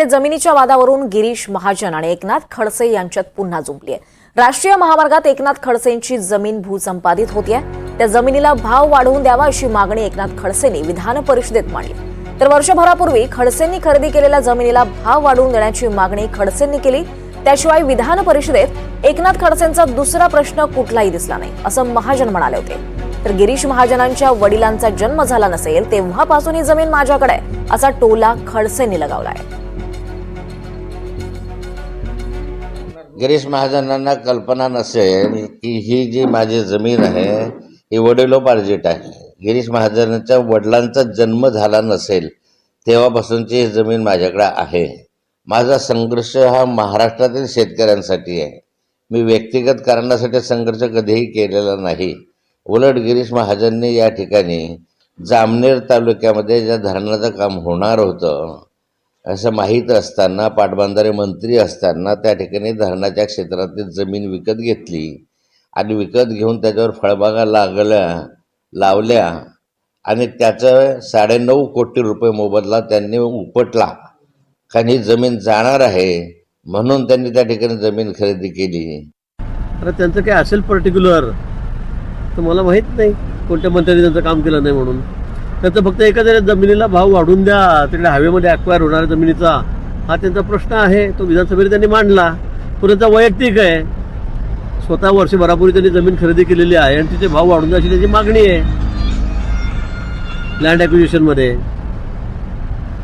इकडे जमिनीच्या वादावरून गिरीश महाजन आणि एकनाथ खडसे यांच्यात पुन्हा जुंपली आहे. राष्ट्रीय महामार्गात एकनाथ खडसेंची जमीन भूसंपादित होतीये. त्या जमिनीला भाव वाढवून द्यावा अशी मागणी एकनाथ खडसेंनी विधान परिषदेत मांडली. तर वर्षभरापूर्वी खडसेंनी खरेदी केलेल्या जमिनीला भाव वाढवून देण्याची मागणी खडसेंनी केली. त्याशिवाय विधान परिषदेत एकनाथ खडसेंचा दुसरा प्रश्न कुठलाही दिसला नाही असं महाजन म्हणाले होते. तर गिरीश महाजनांच्या वडिलांचा जन्म झाला नसेल तेव्हापासून ही जमीन माझ्याकडे आहे, असा टोला खडसेंनी लगावलाय. गिरीश महाजनांना कल्पना नसेल की ही जी माझी जमीन आहे ही वडिलोपार्जित आहे. गिरीश महाजनांच्या वडिलांचा जन्म झाला नसेल तेव्हापासूनची ही जमीन माझ्याकडे आहे. माझा संघर्ष हा महाराष्ट्रातील शेतकऱ्यांसाठी आहे. मी व्यक्तिगत कारणासाठी संघर्ष कधीही केलेला नाही. उलट गिरीश महाजनने या ठिकाणी जामनेर तालुक्यामध्ये ज्या धरणाचं काम होणार होतं असं माहीत असताना पाटबंधारे मंत्री असताना त्या ठिकाणी धरणाच्या क्षेत्रातील जमीन विकत घेतली आणि विकत घेऊन त्याच्यावर फळबागा लागल्या लावल्या आणि त्याचं साडेनऊ कोटी रुपये मोबदला त्यांनी उपटला. कारण ही जमीन जाणार आहे म्हणून त्यांनी त्या ठिकाणी जमीन खरेदी केली. अरे त्यांचं काय असेल पर्टिक्युलर तर मला माहीत नाही. कोणत्या मंत्र्यांनी त्यांचं काम केलं नाही म्हणून? त्याचं फक्त एखाद्या जमिनीला भाव वाढून द्या तिकडे हवेमध्ये अक्वायर होणाऱ्या जमिनीचा. हा त्यांचा प्रश्न आहे तो विधानसभेत त्यांनी मांडला. तो त्यांचा वैयक्तिक आहे. स्वतः वर्षभरापूर्वी त्यांनी जमीन खरेदी केलेली आहे आणि तिचे भाव वाढून द्या अशी त्याची मागणी आहे. लँड ॲक्विजिशनमध्ये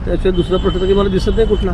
त्याशिवाय दुसरा प्रश्न तरी मला दिसत नाही कुठला.